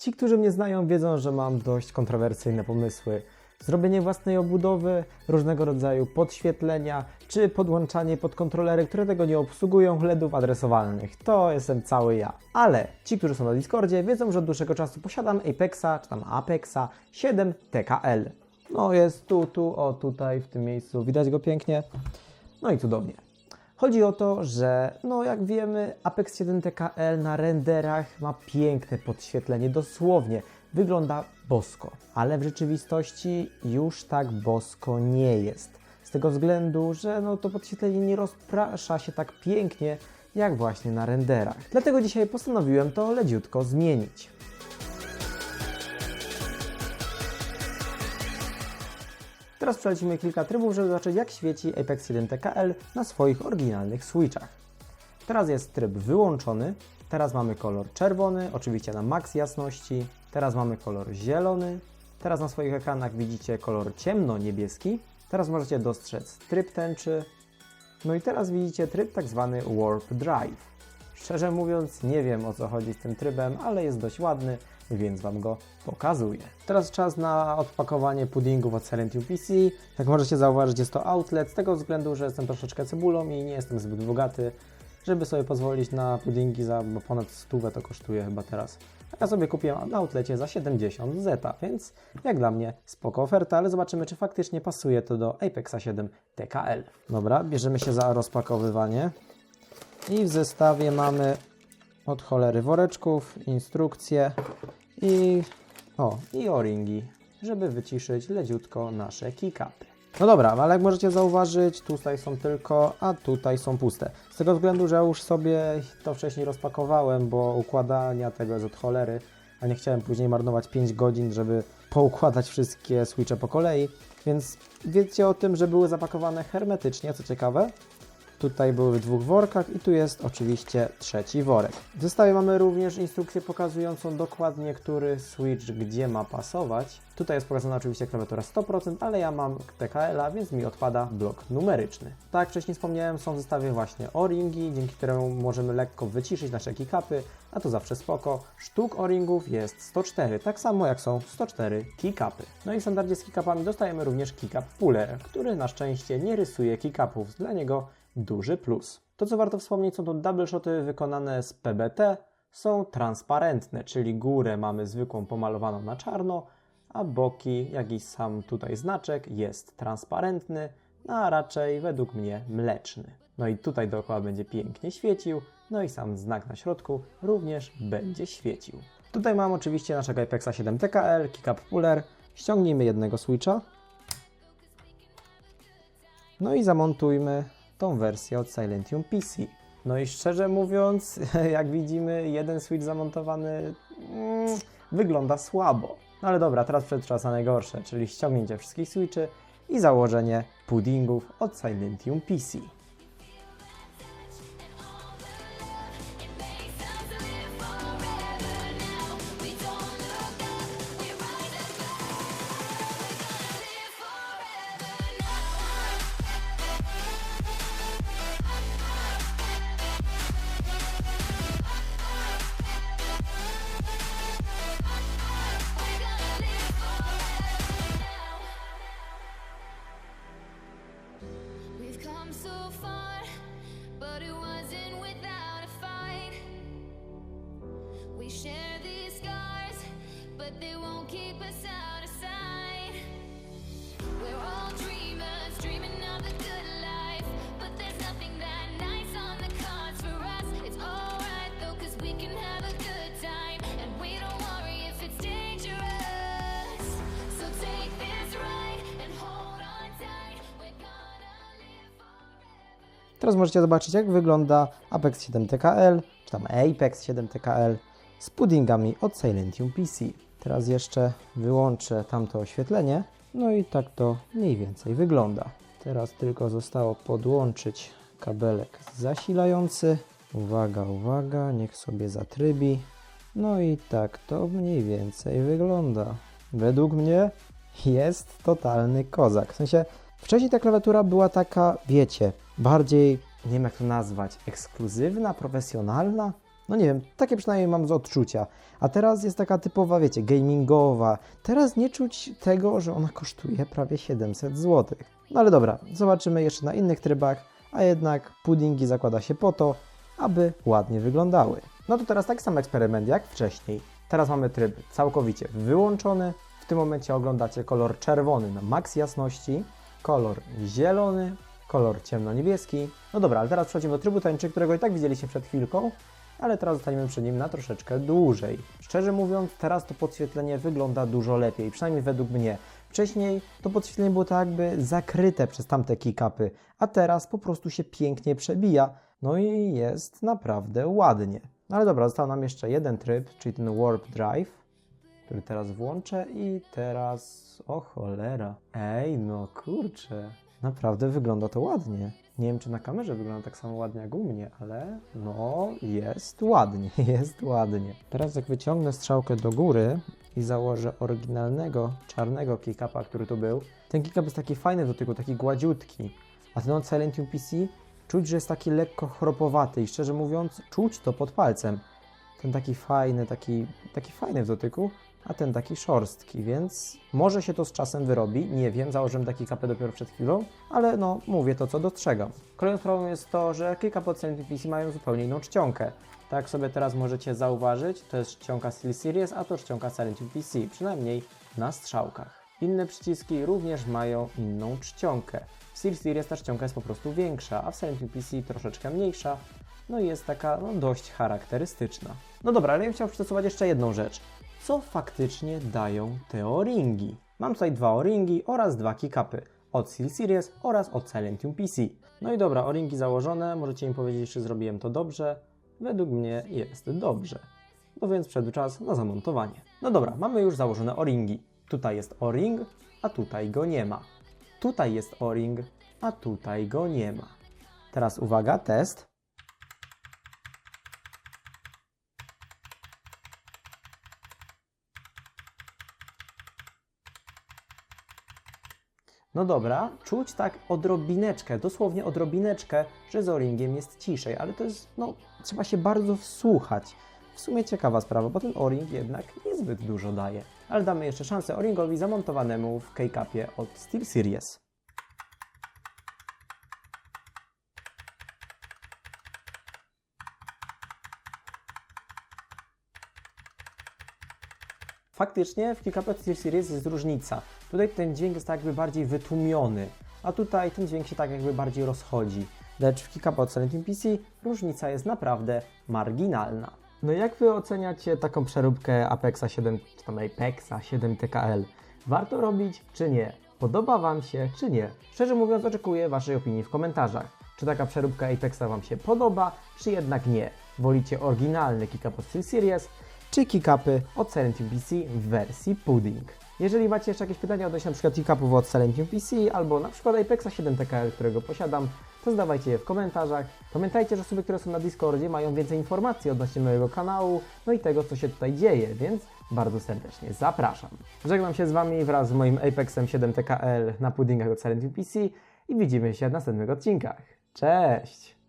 Ci, którzy mnie znają, wiedzą, że mam dość kontrowersyjne pomysły. Zrobienie własnej obudowy, różnego rodzaju podświetlenia, czy podłączanie pod kontrolery, które tego nie obsługują LEDów adresowalnych. To jestem cały ja. Ale ci, którzy są na Discordzie, wiedzą, że od dłuższego czasu posiadam Apexa, czy tam Apexa 7 TKL. No jest tu, tu, o tutaj, w tym miejscu. Widać go pięknie. No i cudownie. Chodzi o to, że no jak wiemy, Apex 7 TKL na renderach ma piękne podświetlenie, dosłownie wygląda bosko, ale w rzeczywistości już tak bosko nie jest. Z tego względu, że no to podświetlenie nie rozprasza się tak pięknie jak właśnie na renderach. Dlatego dzisiaj postanowiłem to leciutko zmienić. Teraz przelecimy kilka trybów, żeby zobaczyć jak świeci Apex 1 TKL na swoich oryginalnych switchach. Teraz jest tryb wyłączony, teraz mamy kolor czerwony, oczywiście na maks jasności, teraz mamy kolor zielony, teraz na swoich ekranach widzicie kolor ciemno-niebieski, teraz możecie dostrzec tryb tęczy, no i teraz widzicie tryb tak zwany Warp Drive. Szczerze mówiąc, nie wiem o co chodzi z tym trybem, ale jest dość ładny, więc Wam go pokazuję. Teraz czas na odpakowanie puddingów od Silent Hill PC. Jak możecie zauważyć, jest to outlet, z tego względu, że jestem troszeczkę cebulą i nie jestem zbyt bogaty, żeby sobie pozwolić na puddingi za bo ponad stówę to kosztuje chyba teraz. Ja sobie kupiłem na outlecie za 70 zeta, więc jak dla mnie spoko oferta, ale zobaczymy, czy faktycznie pasuje to do Apexa 7 TKL. Dobra, bierzemy się za rozpakowywanie. I w zestawie mamy od cholery woreczków, instrukcje i o, i o-ringi, żeby wyciszyć leciutko nasze kickupy. No dobra, ale jak możecie zauważyć, tutaj są tylko, a tutaj są puste. Z tego względu, że już sobie to wcześniej rozpakowałem, bo układania tego jest od cholery, a nie chciałem później marnować 5 godzin, żeby poukładać wszystkie switche po kolei. Więc wiedzcie o tym, że były zapakowane hermetycznie, co ciekawe. Tutaj były w dwóch workach i tu jest oczywiście trzeci worek. W zestawie mamy również instrukcję pokazującą dokładnie, który switch gdzie ma pasować. Tutaj jest pokazana oczywiście klawiatura 100%, ale ja mam TKL-a, więc mi odpada blok numeryczny. Tak jak wcześniej wspomniałem, są w zestawie właśnie o-ringi, dzięki któremu możemy lekko wyciszyć nasze kickupy, a to zawsze spoko. Sztuk o-ringów jest 104, tak samo jak są 104 kickupy. No i w standardzie z kickupami dostajemy również kickup puller, który na szczęście nie rysuje kickupów. Dla niego duży plus. To co warto wspomnieć są to double shoty wykonane z PBT, są transparentne, czyli górę mamy zwykłą pomalowaną na czarno, a boki, jak i sam tutaj znaczek jest transparentny, no a raczej według mnie mleczny. No i tutaj dookoła będzie pięknie świecił, no i sam znak na środku również będzie świecił. Tutaj mam oczywiście naszego Apexa 7 TKL, Kickup Puller. Ściągnijmy jednego switcha. No i zamontujmy tą wersję od Silentium PC. No i szczerze mówiąc, jak widzimy, jeden switch zamontowany mm, wygląda słabo. No ale dobra, teraz przed najgorsze, czyli ściągnięcie wszystkich switchy i założenie puddingów od Silentium PC. Teraz możecie zobaczyć, jak wygląda Apex 7 TKL, czy tam Apex 7 TKL z puddingami od Silentium PC. Teraz jeszcze wyłączę tamto oświetlenie, no i tak to mniej więcej wygląda. Teraz tylko zostało podłączyć kabelek zasilający. Uwaga, uwaga, niech sobie zatrybi. No i tak to mniej więcej wygląda. Według mnie jest totalny kozak. W sensie, wcześniej ta klawiatura była taka, wiecie, bardziej, nie wiem jak to nazwać, ekskluzywna, profesjonalna. No nie wiem, takie przynajmniej mam z odczucia. A teraz jest taka typowa, wiecie, gamingowa. Teraz nie czuć tego, że ona kosztuje prawie 700 zł. No ale dobra, zobaczymy jeszcze na innych trybach, a jednak puddingi zakłada się po to, aby ładnie wyglądały. No to teraz taki sam eksperyment jak wcześniej. Teraz mamy tryb całkowicie wyłączony. W tym momencie oglądacie kolor czerwony na maks jasności, kolor zielony, kolor ciemno-niebieski. No dobra, ale teraz przechodzimy do trybu tańczy, którego i tak widzieliście przed chwilką, ale teraz zostaniemy przy nim na troszeczkę dłużej. Szczerze mówiąc, teraz to podświetlenie wygląda dużo lepiej, przynajmniej według mnie. Wcześniej to podświetlenie było tak jakby zakryte przez tamte kickupy, a teraz po prostu się pięknie przebija, no i jest naprawdę ładnie. No ale dobra, został nam jeszcze jeden tryb, czyli ten Warp Drive, który teraz włączę i teraz... O cholera. Ej, no kurczę. Naprawdę wygląda to ładnie. Nie wiem, czy na kamerze wygląda tak samo ładnie jak u mnie, ale no jest ładnie, jest ładnie. Teraz jak wyciągnę strzałkę do góry i założę oryginalnego czarnego kick-upa, który tu był, ten kick-up jest taki fajny w dotyku, taki gładziutki. A ten od Silentium PC czuć, że jest taki lekko chropowaty i szczerze mówiąc czuć to pod palcem. Ten taki fajny, taki, taki fajny w dotyku, a ten taki szorstki, więc może się to z czasem wyrobi, nie wiem, założyłem taki kapę dopiero przed chwilą, ale no, mówię to, co dostrzegam. Kolejną sprawą jest to, że kilka pod Silent PC mają zupełnie inną czcionkę. Tak sobie teraz możecie zauważyć, to jest czcionka SteelSeries, a to czcionka Silent PC, przynajmniej na strzałkach. Inne przyciski również mają inną czcionkę. W SteelSeries ta czcionka jest po prostu większa, a w Silent PC troszeczkę mniejsza, no i jest taka no, dość charakterystyczna. No dobra, ale ja bym chciał przetestować jeszcze jedną rzecz. Co faktycznie dają te o-ringi? Mam tutaj dwa o-ringi oraz dwa kickupy. Od SteelSeries oraz od Silentium PC. No i dobra, o-ringi założone. Możecie mi powiedzieć, czy zrobiłem to dobrze. Według mnie jest dobrze. No więc przyszedł czas na zamontowanie. No dobra, mamy już założone o-ringi. Tutaj jest o-ring, a tutaj go nie ma. Tutaj jest o-ring, a tutaj go nie ma. Teraz uwaga, test. No dobra, czuć tak odrobineczkę, dosłownie odrobineczkę, że z o-ringiem jest ciszej, ale to jest, no, trzeba się bardzo wsłuchać. W sumie ciekawa sprawa, bo ten o-ring jednak niezbyt dużo daje. Ale damy jeszcze szansę o-ringowi zamontowanemu w K-Capie od SteelSeries. Faktycznie w kilka Series jest różnica. Tutaj ten dźwięk jest tak jakby bardziej wytłumiony, a tutaj ten dźwięk się tak jakby bardziej rozchodzi. Lecz w Kickapo od Silent Hill PC różnica jest naprawdę marginalna. No jak Wy oceniacie taką przeróbkę Apexa 7, czy tam Apexa 7 TKL? Warto robić czy nie? Podoba Wam się czy nie? Szczerze mówiąc oczekuję Waszej opinii w komentarzach. Czy taka przeróbka Apexa Wam się podoba, czy jednak nie? Wolicie oryginalny Up Steel Series, czy kick-upy od Silentium PC w wersji pudding. Jeżeli macie jeszcze jakieś pytania odnośnie np. kick-upów od Silentium PC albo na przykład Apexa 7 TKL, którego posiadam, to zadawajcie je w komentarzach. Pamiętajcie, że osoby, które są na Discordzie mają więcej informacji odnośnie mojego kanału, no i tego, co się tutaj dzieje, więc bardzo serdecznie zapraszam. Żegnam się z Wami wraz z moim Apexem 7 TKL na puddingach od Silentium PC i widzimy się w następnych odcinkach. Cześć!